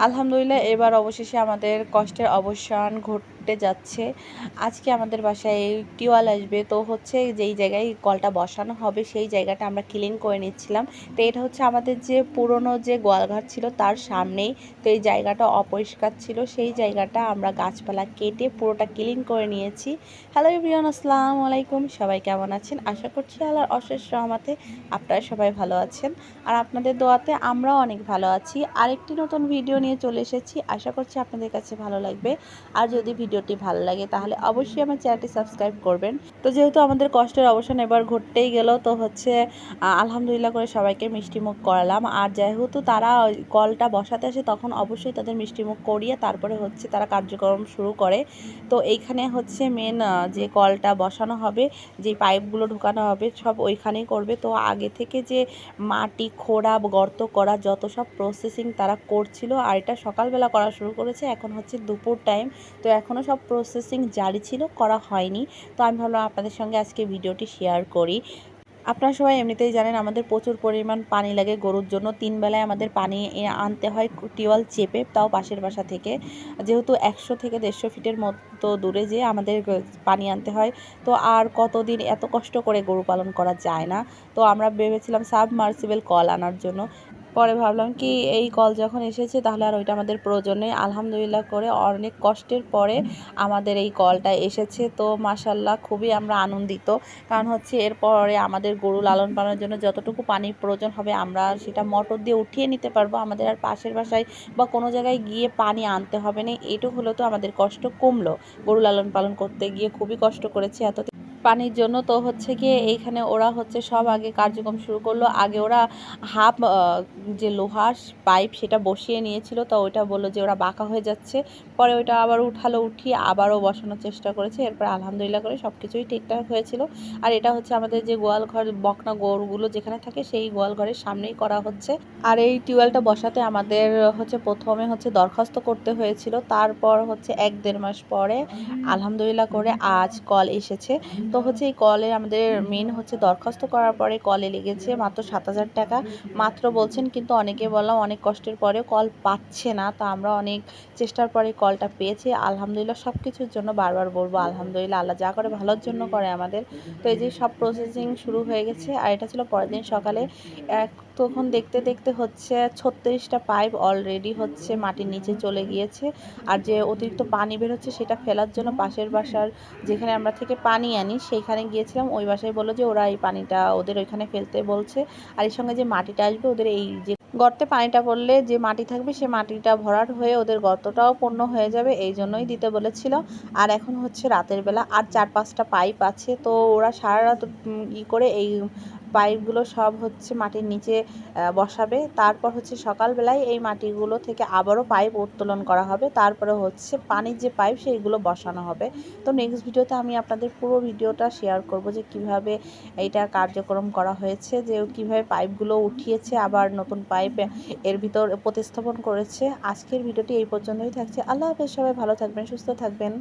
আলহামদুলিল্লাহ এবার অবশেষে আমাদের কষ্টের অবসান ঘটতে যাচ্ছে। আজকে আমাদের বাসায় টিওয়াল আসবে। তো হচ্ছে যেই জায়গায় কলটা বসানো হবে সেই জায়গাটা আমরা ক্লিন করে নিচ্ছিলাম। তো এটা হচ্ছে আমাদের যে পুরনো যে গোয়ালঘর ছিল তার সামনেই। তো এই জায়গাটা অপরিষ্কার ছিল। সেই জায়গাটা আমরা গাছপালা কেটে পুরোটা ক্লিন করে নিয়েছি। হ্যালো ইব্রিয়ান আসসালামু আলাইকুম। সবাই কেমন আছেন? আশা করছি আল্লাহর অশেষ রহমাতে আপনারা সবাই ভালো আছেন। আর আপনাদের দোয়াতে আমরাও অনেক ভালো আছি। আরেকটি নতুন ভিডিও নিয়ে চলে এসেছি। আশা করছি আপনাদের কাছে ভালো লাগবে। আর যদি ভিডিওটি ভালো লাগে, তাহলে অবশ্যই আমার চ্যানেলটি সাবস্ক্রাইব করবেন। তো যেহেতু আমাদের কষ্টের অবসান এবার ঘটতেই গেল, তো হচ্ছে আলহামদুলিল্লাহ করে সবাইকে মিষ্টিমুখ করালাম। আর যেহেতু তারা কলটা বসাতে আসে, তখন অবশ্যই তাদের মিষ্টিমুখ করিয়ে তারপরে হচ্ছে তারা কার্যক্রম শুরু করে। তো এইখানে হচ্ছে মেন যে কলটা বসানো হবে, যে পাইপগুলো ঢোকানো হবে, সব ওইখানেই করবে। তো আগে থেকে যে মাটি, খোঁড়া, গর্ত করা, যত সব প্রসেসিং তারা করছিল, আর এটা সকালবেলা করা শুরু করেছে, এখন হচ্ছে দুপুর টাইম তো এখনও সব প্রসেসিং জারি ছিল, করা হয়নি। তো আমি ভাবলাম আপনাদের সঙ্গে আজকে ভিডিওটি শেয়ার করি। আপনারা সবাই এমনিতেই জানেন আমাদের প্রচুর পরিমাণ পানি লাগে গরুর জন্য। তিন বেলায় আমাদের পানি আনতে হয় টিওয়াল চেপে, তাও পাশের বাসা থেকে। যেহেতু একশো থেকে দেড়শো ফিটের মতো দূরে যে আমাদের পানি আনতে হয়। তো আর কতদিন এত কষ্ট করে গরু পালন করা যায় না? তো আমরা ভেবেছিলাম সাবমার্সিবল কল আনার জন্য। পরে ভাবলাম কি, এই কল যখন এসেছে তাহলে আর ওইটা আমাদের প্রয়োজন নেই। আলহামদুলিল্লাহ করে অনেক কষ্টের পরে আমাদের এই কলটা এসেছে। তো মাসাল্লাহ খুবই আমরা আনন্দিত। কারণ হচ্ছে এরপরে আমাদের গরু লালন পালনের জন্য যতটুকু পানির প্রয়োজন হবে আমরা সেটা মোটর দিয়ে উঠিয়ে নিতে পারব। আমাদের আর পাশের বাসায় বা কোনো জায়গায় গিয়ে পানি আনতে হবে না। এটুকু হলেও তো আমাদের কষ্ট কমলো। গরু লালন পালন করতে গিয়ে খুবই কষ্ট করেছি। এত পানির জন্য। তো হচ্ছে গিয়ে এইখানে ওরা হচ্ছে সব আগে কার্যক্রম শুরু করল। আগে ওরা হাফ যে লোহার পাইপ সেটা বসিয়ে নিয়েছিল। তো ওইটা বলল যে ওরা বাঁকা হয়ে যাচ্ছে। পরে ওইটা আবার উঠালো উঠিয়ে আবারও বসানোর চেষ্টা করেছে। এরপর আলহামদুলিল্লাহ করে সব কিছুই ঠিকঠাক হয়েছিল। আর এটা হচ্ছে আমাদের যে গোয়াল ঘর বকনা গরুগুলো যেখানে থাকে সেই গোয়াল ঘরের সামনেই করা হচ্ছে। আর এই টিউবওয়েলটা বসাতে আমাদের হচ্ছে প্রথমে হচ্ছে দরখাস্ত করতে হয়েছিল। তারপর হচ্ছে এক দেড় মাস পরে আলহামদুলিল্লাহ করে আজ কল এসেছে। তো হচ্ছে এই কলে আমাদের মেন হচ্ছে দরখাস্ত করার পরে কলে লেগেছে মাত্র সাত হাজার টাকা। মাত্র বলছেন কিন্তু অনেকে বললাম অনেক কষ্টের পরে কল পাচ্ছে না। তো আমরা অনেক চেষ্টার পরে কলটা পেয়েছি। আলহামদুলিল্লাহ সব কিছুর জন্য বারবার বলব, আলহামদুলিল্লাহ আল্লাহ যা করে ভালোর জন্য করে আমাদের। তো এই যে সব প্রসেসিং শুরু হয়ে গেছে। আর এটা ছিল পরের দিন সকালে। এক তখন দেখতে দেখতে হচ্ছে ছত্রিশটা পাইপ অলরেডি হচ্ছে মাটির নিচে চলে গিয়েছে। আর যে অতিরিক্ত পানি বেরোচ্ছে সেটা ফেলার জন্য পাশের বাসার যেখানে আমরা থেকে পানি আনি সেইখানে গিয়েছিলাম। ওই বাসায় বলল যে, ওরা এই পানিটা ওদের ওইখানে ফেলতে বলছে। আর এর সঙ্গে যে মাটিটা আসবে, ওদের এই যে গর্তে পানিটা পড়লে যে মাটি থাকবে, সে মাটিটা ভরাট হয়ে ওদের গর্তটাও পূর্ণ হয়ে যাবে, এই জন্যই দিতে বলেছিল। আর এখন হচ্ছে রাতের বেলা, আর চার পাঁচটা পাইপ আছে। তো ওরা সারা রাত ই করে এই পাইপগুলো সব হচ্ছে মাটির নিচে বসাবে। তারপর হচ্ছে সকালবেলায় এই মাটিগুলো থেকে আবারও পাইপ উত্তোলন করা হবে। তারপরে হচ্ছে পানির যে পাইপ, সেইগুলো বসানো হবে। তো নেক্সট ভিডিওতে আমি আপনাদের পুরো ভিডিওটা শেয়ার করব যে কীভাবে এইটা কার্যক্রম করা হয়েছে, যে কীভাবে পাইপগুলো উঠিয়েছে, আবার নতুন পাইপ এর ভিতর প্রতিস্থাপন করেছে। আজকের ভিডিওটি এই পর্যন্তই থাকছে। আল্লাহ হাফেজ, সবাই ভালো থাকবেন, সুস্থ থাকবেন।